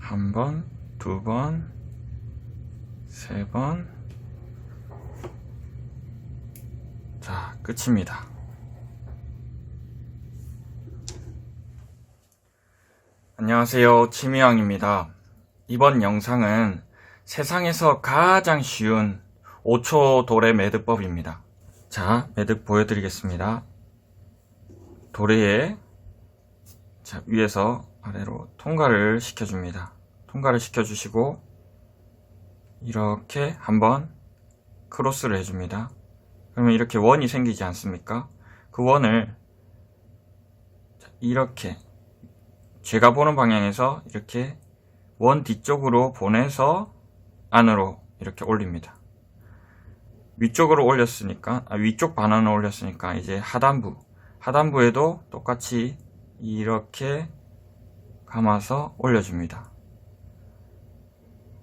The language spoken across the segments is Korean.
한 번, 두 번, 세 번. 자, 끝입니다. 안녕하세요. 치미왕입니다. 이번 영상은 세상에서 가장 쉬운 5초 도래 매듭법입니다. 자, 매듭 보여드리겠습니다. 도래에 자, 위에서 아래로 통과를 시켜줍니다. 통과를 시켜주시고 이렇게 한번 크로스를 해줍니다. 그러면 이렇게 원이 생기지 않습니까? 그 원을 자, 이렇게 제가 보는 방향에서 이렇게 원 뒤쪽으로 보내서 안으로 이렇게 올립니다. 위쪽으로 올렸으니까 아, 위쪽 반환을 올렸으니까 이제 하단부 하단부에도 똑같이 이렇게 감아서 올려줍니다.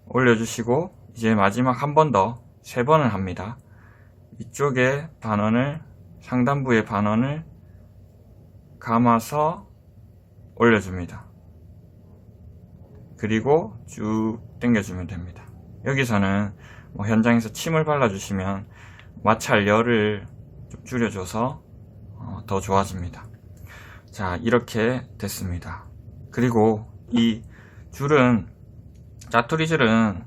올려주시고 이제 마지막 한 번 더 세 번을 합니다. 위쪽에 반원을 상단부의 반원을 감아서 올려줍니다. 그리고 쭉 당겨주면 됩니다. 여기서는 뭐 현장에서 침을 발라주시면 마찰 열을 좀 줄여줘서 어, 더 좋아집니다. 자, 이렇게 됐습니다. 그리고 이 줄은, 짜투리 줄은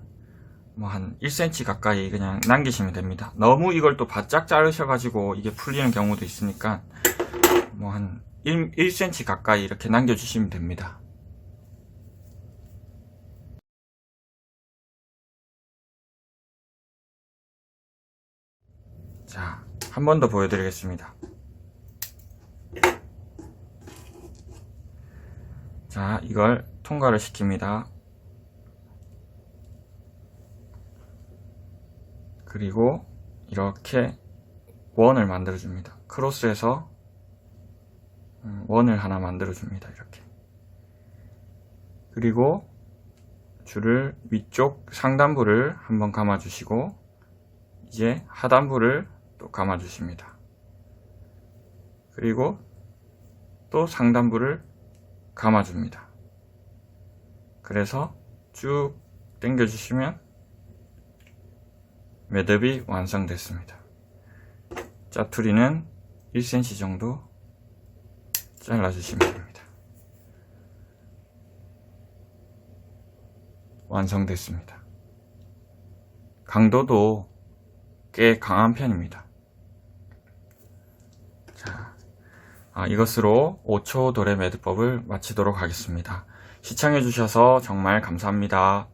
뭐 한 1cm 가까이 그냥 남기시면 됩니다. 너무 이걸 또 바짝 자르셔 가지고 이게 풀리는 경우도 있으니까 뭐 한 1, 1cm 가까이 이렇게 남겨주시면 됩니다. 자, 한 번 더 보여드리겠습니다. 자, 이걸 통과를 시킵니다. 그리고 이렇게 원을 만들어줍니다. 크로스해서 음, 원을 하나 만들어줍니다. 이렇게. 그리고 줄을 위쪽 상단부를 한번 감아주시고 이제 하단부를 또 감아주십니다. 그리고 또 상단부를 감아줍니다. 그래서 쭉 당겨주시면 매듭이 완성됐습니다. 짜투리는 1cm 정도 잘라주시면 됩니다. 완성됐습니다. 강도도 꽤 강한 편입니다. 아, 이것으로 5초 도래 매듭법을 마치도록 하겠습니다. 시청해주셔서 정말 감사합니다.